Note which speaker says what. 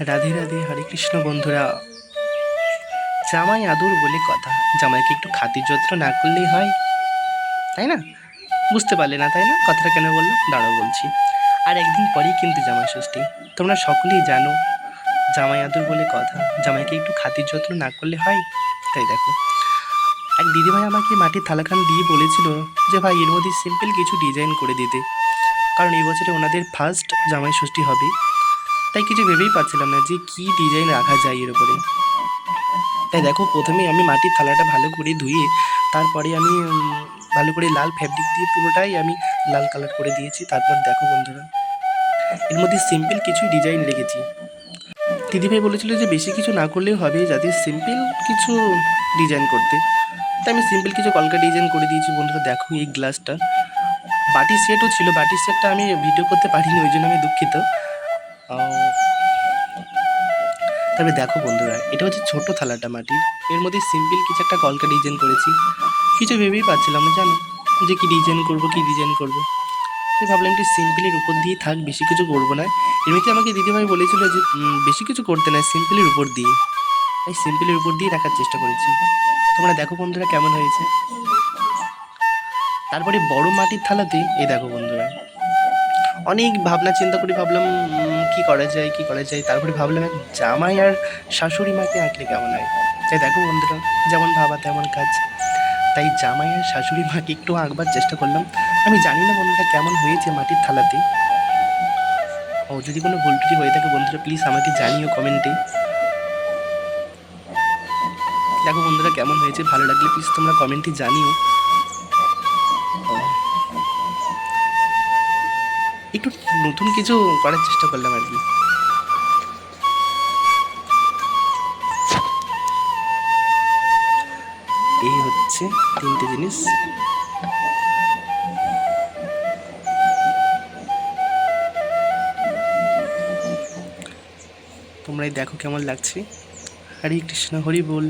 Speaker 1: রাধে রাধে, হরে কৃষ্ণ বন্ধুরা। জামাই আদর বলে কথা। জামাইকে একটু খাতির যত্ন না করলেই হয়, তাই না? বুঝতে পারলে না, তাই না? কথাটা কেন বলল? দাঁড়াও বলছি। আর একদিন পরেই কিন্তু জামাই ষষ্ঠী। তোমরা সকলেই জানো, জামাই আদর বলে কথা। জামাইকে একটু খাতির যত্ন না করলে হয়? তাই দেখো। এক দিদিভাই আমাকে মাটির থালাখান দিয়ে বলেছিল যে, ভাই, এর মধ্যে সিম্পল কিছু ডিজাইন করে দিতে। কারণ এই বছরে ওনাদের ফার্স্ট জামাই ষষ্ঠী হবে। তাই কিছু ভেবেই পাচ্ছিলাম না যে কী ডিজাইন রাখা যায় এর উপরে। তাই দেখো, প্রথমেই আমি মাটির থালাটা ভালো করে ধুয়ে, তারপরে আমি ভালো করে লাল ফ্যাব্রিক দিয়ে পুরোটাই আমি লাল কালার করে দিয়েছি। তারপর দেখো বন্ধুরা, এর মধ্যে সিম্পল কিছু ডিজাইন রেখেছি। দিদিভাই বলেছিল যে বেশি কিছু না করলেও হবে, যাতে সিম্পল কিছু ডিজাইন করতে। তাই আমি সিম্পল কিছু কলকা ডিজাইন করে দিয়েছি বন্ধুরা, দেখো এই গ্লাসটা বাটি সেটও ছিল, বাটির সেটটা আমি ভিডিও করতে পারিনি, ওই জন্য আমি দুঃখিত। তবে দেখো বন্ধুরা, এটা হচ্ছে ছোট থালাটা মাটির। এর মধ্যে সিম্পল কিছু একটা কলকা ডিজাইন করেছি। কিছু ভেবেই পাচ্ছিলাম না, জানো? যে কি ডিজাইন করব, কি ডিজাইন করব? তাই ভাবলাম কি সিম্পলের উপর দিয়ে থাক, বেশি কিছু করব না। এমনিতে আমাকে দিদিভাই বলেছিল যে বেশি কিছু করতে না সিম্পলের উপর দিয়ে। তাই সিম্পলের উপর দিয়ে রাখার চেষ্টা করেছি। তোমরা দেখো বন্ধুরা কেমন হয়েছে। তারপরে বড় মাটির থালাতে, এই দেখো বন্ধুরা অনেক ভাবনা চিন্তা করে, ভাবলাম কি করা যায়, কি করা যায়? তারপরে ভাবলাম জামাই আর শাশুড়ি মাকে আঁকলে কেমন হয়? তাই দেখো বন্ধুরা, যেমন ভাবা তেমন কাজ। তাই জামাই আর শাশুড়ি মাকে একটু আঁকবার চেষ্টা করলাম। আমি জানি না বন্ধুরা কেমন হয়েছে মাটির থালাতে। ও, যদি কোনো ভুল টুটি হয়ে থাকে বন্ধুরা প্লিজ আমাকে জানিও কমেন্টে। দেখো বন্ধুরা, কেমন হয়েছে? ভালো লাগলে প্লিজ তোমরা কমেন্টে জানিও। একটু নতুন কিছু করার চেষ্টা করলাম আর কি। এই হচ্ছে তিনটে জিনিস। তোমরাই দেখো কেমন লাগছে। হরে কৃষ্ণ, হরি বল।